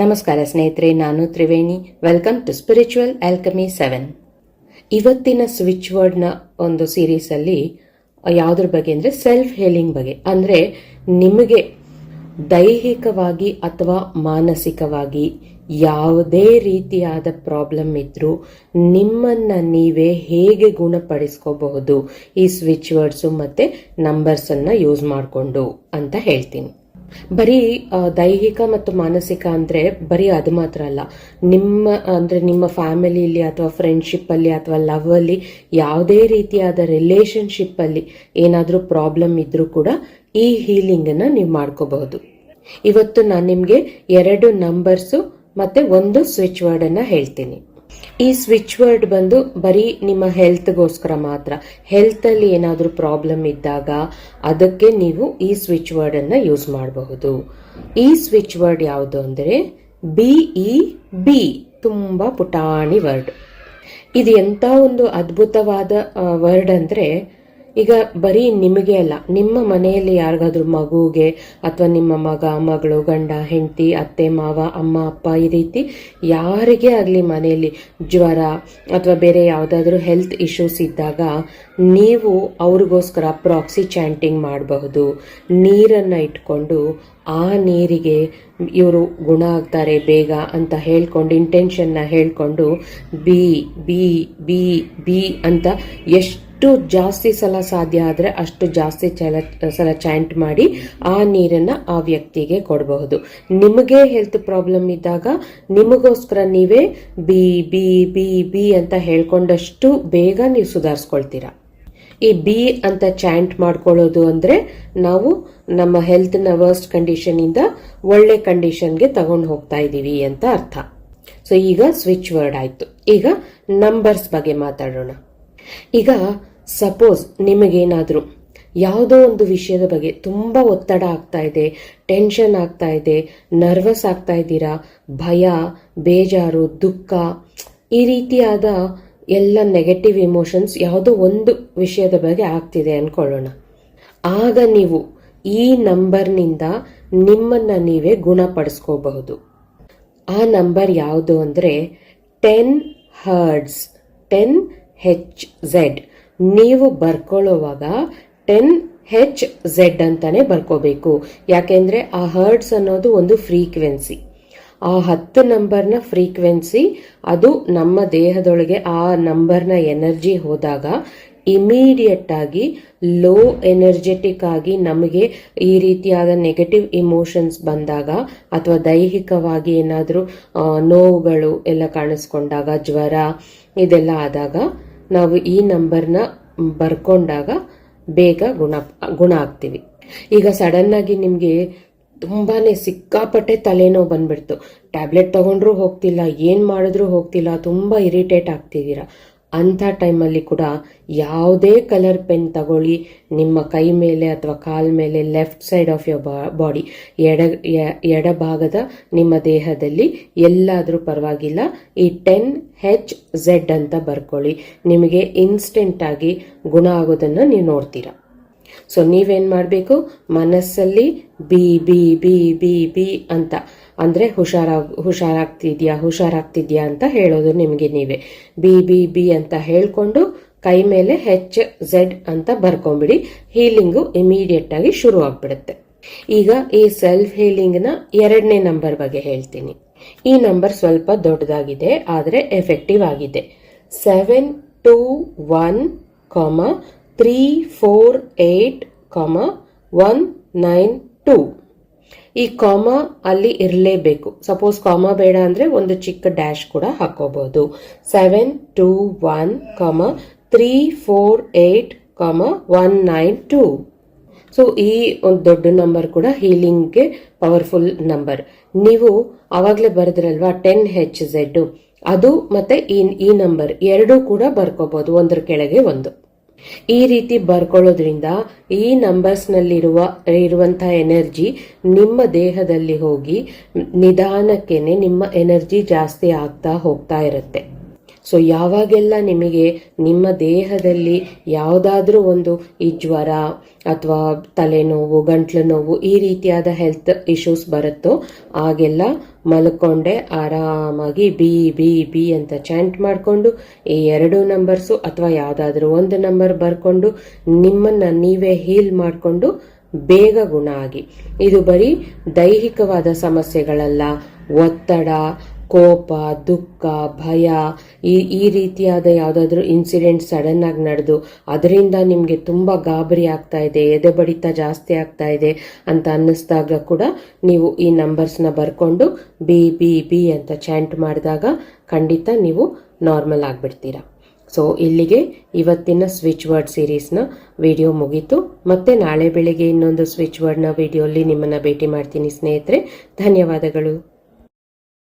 ನಮಸ್ಕಾರ ಸ್ನೇಹಿತರೆ, ನಾನು Triveni. Welcome to spiritual alchemy seven ಇವತ್ತಿನ ಸ್ವಿಚ್ ವರ್ಡ್ನ ಒಂದು ಸೀರೀಸಲ್ಲಿ ಯಾವುದ್ರ ಬಗ್ಗೆ ಅಂದರೆ ಸೆಲ್ಫ್ ಹೇಲಿಂಗ್ ಬಗ್ಗೆ. ಅಂದರೆ ನಿಮಗೆ ದೈಹಿಕವಾಗಿ ಅಥವಾ ಮಾನಸಿಕವಾಗಿ ಯಾವುದೇ ರೀತಿಯಾದ ಪ್ರಾಬ್ಲಮ್ ಇದ್ದರೂ ನಿಮ್ಮನ್ನ ನೀವೇ ಹೇಗೆ ಗುಣಪಡಿಸ್ಕೋಬಹುದು? ಈ ಸ್ವಿಚ್ ವರ್ಡ್ಸು ಮತ್ತೆ ನಂಬರ್ಸ್ ಅನ್ನ ಯೂಸ್ ಮಾಡಿಕೊಂಡು ಅಂತ ಹೇಳ್ತೀನಿ. ಬರೀ ದೈಹಿಕ ಮತ್ತು ಮಾನಸಿಕ ಅಂದ್ರೆ ಬರೀ ಅದು ಮಾತ್ರ ಅಲ್ಲ. ನಿಮ್ಮ, ಅಂದ್ರೆ ನಿಮ್ಮ ಫ್ಯಾಮಿಲಿಯಲ್ಲಿ ಅಥವಾ ಫ್ರೆಂಡ್ಶಿಪ್ ಅಲ್ಲಿ ಅಥವಾ ಲವ್ ಅಲ್ಲಿ ಯಾವುದೇ ರೀತಿಯಾದ ರಿಲೇಶನ್ಶಿಪ್ ಅಲ್ಲಿ ಏನಾದರೂ ಪ್ರಾಬ್ಲಮ್ ಇದ್ರೂ ಕೂಡ ಈ ಹೀಲಿಂಗ್ ಅನ್ನ ನೀವು ಮಾಡ್ಕೋಬಹುದು. ಇವತ್ತು ನಾನು ನಿಮಗೆ ಎರಡು ನಂಬರ್ಸು ಮತ್ತೆ ಒಂದು ಸ್ವಿಚ್ ವರ್ಡ್ ಅನ್ನ ಹೇಳ್ತೀನಿ. ಈ ಸ್ವಿಚ್ ವರ್ಡ್ ಬಂದು ಬರೀ ನಿಮ್ಮ ಹೆಲ್ತ್ಗೋಸ್ಕರ ಮಾತ್ರ. ಹೆಲ್ತ್ ಅಲ್ಲಿ ಏನಾದರೂ ಪ್ರಾಬ್ಲಮ್ ಇದ್ದಾಗ ಅದಕ್ಕೆ ನೀವು ಈ ಸ್ವಿಚ್ ವರ್ಡ್ ಅನ್ನ ಯೂಸ್ ಮಾಡಬಹುದು. ಈ ಸ್ವಿಚ್ ವರ್ಡ್ ಯಾವುದು ಅಂದರೆ ಬಿ ಇ ಬಿ ತುಂಬಾ ಪುಟಾಣಿ ವರ್ಡ್ ಇದು ಎಂಥ ಒಂದು ಅದ್ಭುತವಾದ ವರ್ಡ್ ಅಂದ್ರೆ ಈಗ ಬರೀ ನಿಮಗೆ ಅಲ್ಲ, ನಿಮ್ಮ ಮನೆಯಲ್ಲಿ ಯಾರಿಗಾದ್ರೂ ಮಗುಗೆ ಅಥವಾ ನಿಮ್ಮ ಮಗ, ಮಗಳು, ಗಂಡ, ಹೆಂಡತಿ, ಅತ್ತೆ, ಮಾವ, ಅಮ್ಮ, ಅಪ್ಪ ಈ ರೀತಿ ಯಾರಿಗೇ ಆಗಲಿ ಮನೆಯಲ್ಲಿ ಜ್ವರ ಅಥವಾ ಬೇರೆ ಯಾವುದಾದ್ರೂ ಹೆಲ್ತ್ ಇಶ್ಯೂಸ್ ಇದ್ದಾಗ ನೀವು ಅವ್ರಿಗೋಸ್ಕರ ಪ್ರಾಕ್ಸಿ ಚಾಂಟಿಂಗ್ ಮಾಡಬಹುದು. ನೀರನ್ನು ಇಟ್ಕೊಂಡು ಆ ನೀರಿಗೆ ಇವರು ಗುಣ ಆಗ್ತಾರೆ, ಬೇಗ ಅಂತ ಹೇಳ್ಕೊಂಡು ಇಂಟೆನ್ಷನ್ನ ಹೇಳ್ಕೊಂಡು ಬಿ ಬಿ ಬಿ ಬಿ ಅಂತ ಎಷ್ಟು ಜಾಸ್ತಿ ಸಲ ಸಾಧ್ಯ ಆದರೆ ಅಷ್ಟು ಜಾಸ್ತಿ ಚಲ, ಸಲ ಚಾಂಟ್ ಮಾಡಿ ಆ ನೀರನ್ನ ಆ ವ್ಯಕ್ತಿಗೆ ಕೊಡಬಹುದು. ನಿಮಗೆ ಹೆಲ್ತ್ ಪ್ರಾಬ್ಲಮ್ ಇದ್ದಾಗ ನಿಮಗೋಸ್ಕರ ನೀವೇ ಬಿ ಬಿ ಬಿ ಬಿ ಅಂತ ಹೇಳ್ಕೊಂಡಷ್ಟು ಬೇಗ ನೀವು ಸುಧಾರಿಸ್ಕೊಳ್ತೀರಾ. ಈ ಬಿ ಅಂತ ಚಾಂಟ್ ಮಾಡ್ಕೊಳ್ಳೋದು ಅಂದ್ರೆ ನಾವು ನಮ್ಮ ಹೆಲ್ತ್ನ ವರ್ಸ್ಟ್ ಕಂಡೀಷನ್ ಇಂದ ಒಳ್ಳೆ ಕಂಡೀಷನ್ಗೆ ತಗೊಂಡು ಹೋಗ್ತಾ ಇದ್ದೀವಿ ಅಂತ ಅರ್ಥ. ಸೊ ಈಗ ಸ್ವಿಚ್ ವರ್ಡ್ ಆಯ್ತು. ಈಗ ನಂಬರ್ಸ್ ಬಗ್ಗೆ ಮಾತಾಡೋಣ. ಈಗ ಸಪೋಸ್ ನಿಮಗೇನಾದರೂ ಯಾವುದೋ ಒಂದು ವಿಷಯದ ಬಗ್ಗೆ ತುಂಬ ಒತ್ತಡ ಆಗ್ತಾ ಇದೆ ಟೆನ್ಷನ್ ಆಗ್ತಾ ಇದೆ ನರ್ವಸ್ ಆಗ್ತಾ ಇದ್ದೀರಾ, ಭಯ, ಬೇಜಾರು, ದುಃಖ, ಈ ರೀತಿಯಾದ ಎಲ್ಲ ನೆಗೆಟಿವ್ ಇಮೋಷನ್ಸ್ ಯಾವುದೋ ಒಂದು ವಿಷಯದ ಬಗ್ಗೆ ಆಗ್ತಿದೆ ಅನ್ಕೊಳ್ಳೋಣ. ಆಗ ನೀವು ಈ ನಂಬರ್ನಿಂದ ನಿಮ್ಮನ್ನ ನೀವೇ ಗುಣಪಡಿಸ್ಕೋಬಹುದು. ಆ ನಂಬರ್ ಯಾವುದು ಅಂದರೆ ten hertz ten H Z ನೀವು ಬರ್ಕೊಳ್ಳೋವಾಗ ಟೆನ್ ಹೆಚ್ ಝೆಡ್ ಅಂತಾನೆ ಬರ್ಕೋಬೇಕು. ಯಾಕೆಂದ್ರೆ ಆ ಹರ್ಡ್ಸ್ ಅನ್ನೋದು ಒಂದು ಫ್ರೀಕ್ವೆನ್ಸಿ ಆ ಹತ್ತು ನಂಬರ್ನ ಫ್ರೀಕ್ವೆನ್ಸಿ ಅದು ನಮ್ಮ ದೇಹದೊಳಗೆ ಆ ನಂಬರ್ನ ಎನರ್ಜಿ ಹೋದಾಗ ಇಮಿಡಿಯೇಟ್ ಆಗಿ ಲೋ ಎನರ್ಜೆಟಿಕ್ ಆಗಿ ನಮಗೆ ಈ ರೀತಿಯಾದ ನೆಗೆಟಿವ್ ಇಮೋಷನ್ಸ್ ಬಂದಾಗ ಅಥವಾ ದೈಹಿಕವಾಗಿ ಏನಾದರೂ ನೋವುಗಳು ಎಲ್ಲ ಕಾಣಿಸ್ಕೊಂಡಾಗ, ಜ್ವರ, ಇದೆಲ್ಲ ಆದಾಗ ನಾವು ಈ ನಂಬರ್ನ ಬರ್ಕೊಂಡಾಗ ಬೇಗ ಗುಣ ಗುಣ ಆಗ್ತೀವಿ. ಈಗ ಸಡನ್ ಆಗಿ ನಿಮಗೆ ತುಂಬಾನೇ ಸಿಕ್ಕಾಪಟ್ಟೆ ತಲೆನೋವು ಬಂದ್ಬಿಡ್ತು. ಟ್ಯಾಬ್ಲೆಟ್ ತಗೊಂಡ್ರೂ ಹೋಗ್ತಿಲ್ಲ, ಏನು ಮಾಡಿದ್ರೂ ಹೋಗ್ತಿಲ್ಲ, ತುಂಬ ಇರಿಟೇಟ್ ಆಗ್ತಿದ್ದೀರಾ? ಅಂಥ ಟೈಮಲ್ಲಿ ಕೂಡ ಯಾವುದೇ ಕಲರ್ ಪೆನ್ ತಗೊಳ್ಳಿ, ನಿಮ್ಮ ಕೈ ಮೇಲೆ ಅಥವಾ ಕಾಲ್ ಮೇಲೆ, left side of your body, ಎಡ ಎಡಭಾಗದ ನಿಮ್ಮ ದೇಹದಲ್ಲಿ ಎಲ್ಲಾದರೂ ಪರವಾಗಿಲ್ಲ, ಈ ಟೆನ್ ಹೆಚ್ ಝೆಡ್ ಅಂತ ಬರ್ಕೊಳ್ಳಿ. ನಿಮಗೆ ಇನ್ಸ್ಟೆಂಟ್ ಆಗಿ ಗುಣ ಆಗೋದನ್ನು ನೀವು ನೋಡ್ತೀರಾ. ಸೊ, ನೀವೇನು ಮಾಡಬೇಕು? ಮನಸ್ಸಲ್ಲಿ B B B B B ಅಂತ ಅಂದ್ರೆ ಹುಷಾರಾಗ್ ಹುಷಾರಾಗ್ತಿದ್ಯಾ ಹುಷಾರಾಗ್ತಿದ್ಯಾ ಅಂತ ಹೇಳೋದು ನಿಮಗೆ ನೀವೇ. ಬಿ ಬಿ ಬಿ ಅಂತ ಹೇಳ್ಕೊಂಡು ಕೈ ಮೇಲೆ ಹೆಚ್ ಝೆಡ್ ಅಂತ ಬರ್ಕೊಂಬಿಡಿ. ಹೀಲಿಂಗು ಇಮಿಡಿಯೇಟ್ ಆಗಿ ಶುರು ಆಗ್ಬಿಡುತ್ತೆ. ಈಗ ಈ ಸೆಲ್ಫ್ ಹೀಲಿಂಗ್ನ ಎರಡನೇ ನಂಬರ್ ಬಗ್ಗೆ ಹೇಳ್ತೀನಿ. ಈ ನಂಬರ್ ಸ್ವಲ್ಪ ದೊಡ್ಡದಾಗಿದೆ, ಆದರೆ ಎಫೆಕ್ಟಿವ್ ಆಗಿದೆ. Seven two one comma three four eight comma one nine two ಈ ಕಾಮ ಅಲ್ಲಿ ಇರಲೇಬೇಕು. ಸಪೋಸ್ ಕಾಮ ಬೇಡ ಅಂದ್ರೆ ಒಂದು ಚಿಕ್ಕ ಡ್ಯಾಶ್ ಕೂಡ ಹಾಕೋಬಹುದು seven two one comma three four eight comma one nine two so ಈ ಒಂದು ದೊಡ್ಡ ನಂಬರ್ ಕೂಡ ಹೀಲಿಂಗ್ಗೆ ಪವರ್ಫುಲ್ ನಂಬರ್ ನೀವು ಅವಾಗಲೇ ಬರೆದ್ರಲ್ವಾ ಟೆನ್ ಹೆಚ್ ಝೆಡ್ ಅದು ಮತ್ತೆ ಈ ಈ ನಂಬರ್ ಎರಡೂ ಕೂಡ ಬರ್ಕೋಬಹುದು ಒಂದರ ಕೆಳಗೆ ಒಂದು. ಈ ರೀತಿ ಬರ್ಕೊಳ್ಳೋದ್ರಿಂದ ಈ ನಂಬರ್ಸ್ ನಲ್ಲಿರುವ ಇರುವಂತಹ ಎನರ್ಜಿ ನಿಮ್ಮ ದೇಹದಲ್ಲಿ ಹೋಗಿ ನಿಧಾನಕ್ಕೇನೆ ನಿಮ್ಮ ಎನರ್ಜಿ ಜಾಸ್ತಿ ಆಗ್ತಾ ಹೋಗ್ತಾ ಇರುತ್ತೆ. ಸೊ ಯಾವಾಗೆಲ್ಲ ನಿಮಗೆ ನಿಮ್ಮ ದೇಹದಲ್ಲಿ ಯಾವುದಾದ್ರೂ ಒಂದು ಈ ಜ್ವರ ಅಥವಾ ತಲೆನೋವು ಗಂಟ್ಲು ನೋವು ಈ ರೀತಿಯಾದ ಹೆಲ್ತ್ ಇಶ್ಯೂಸ್ ಬರುತ್ತೋ, ಆಗೆಲ್ಲ ಮಲ್ಕೊಂಡೆ ಆರಾಮಾಗಿ ಬಿ ಬಿ ಬಿ ಅಂತ ಚಾಂಟ್ ಮಾಡಿಕೊಂಡು, ಈ ಎರಡು ನಂಬರ್ಸು ಅಥವಾ ಯಾವುದಾದ್ರೂ ಒಂದು ನಂಬರ್ ಬರ್ಕೊಂಡು, ನಿಮ್ಮನ್ನು ನೀವೇ ಹೀಲ್ ಮಾಡಿಕೊಂಡು ಬೇಗ ಗುಣ ಆಗಿ. ಇದು ಬರೀ ದೈಹಿಕವಾದ ಸಮಸ್ಯೆಗಳಲ್ಲ, ಒತ್ತಡ ಕೋಪ, ದುಃಖ, ಭಯ, ಈ ಈ ರೀತಿಯಾದ ಯಾವುದಾದ್ರೂ ಇನ್ಸಿಡೆಂಟ್ ಸಡನ್ ಆಗಿ ನಡೆದು ಅದರಿಂದ ನಿಮಗೆ ತುಂಬ ಗಾಬರಿ ಆಗ್ತಾ ಇದೆ ಎದೆ ಬಡಿತ ಜಾಸ್ತಿ ಆಗ್ತಾ ಇದೆ ಅಂತ ಅನ್ನಿಸ್ದಾಗ ಕೂಡ ನೀವು ಈ ನಂಬರ್ಸ್ನ ಬರ್ಕೊಂಡು ಬಿ ಬಿ ಬಿ ಅಂತ ಚಾಂಟ್ ಮಾಡಿದಾಗ ಖಂಡಿತ ನೀವು ನಾರ್ಮಲ್ ಆಗಿಬಿಡ್ತೀರಾ. ಸೊ ಇಲ್ಲಿಗೆ ಇವತ್ತಿನ ಸ್ವಿಚ್ ವರ್ಡ್ ಸೀರೀಸ್ನ ವಿಡಿಯೋ ಮುಗೀತು. ಮತ್ತೆ ನಾಳೆ ಬೆಳಿಗ್ಗೆ ಇನ್ನೊಂದು ಸ್ವಿಚ್ ವರ್ಡ್ನ ವಿಡಿಯೋಲ್ಲಿ ನಿಮ್ಮನ್ನು ಭೇಟಿ ಮಾಡ್ತೀನಿ ಸ್ನೇಹಿತರೆ. ಧನ್ಯವಾದಗಳು.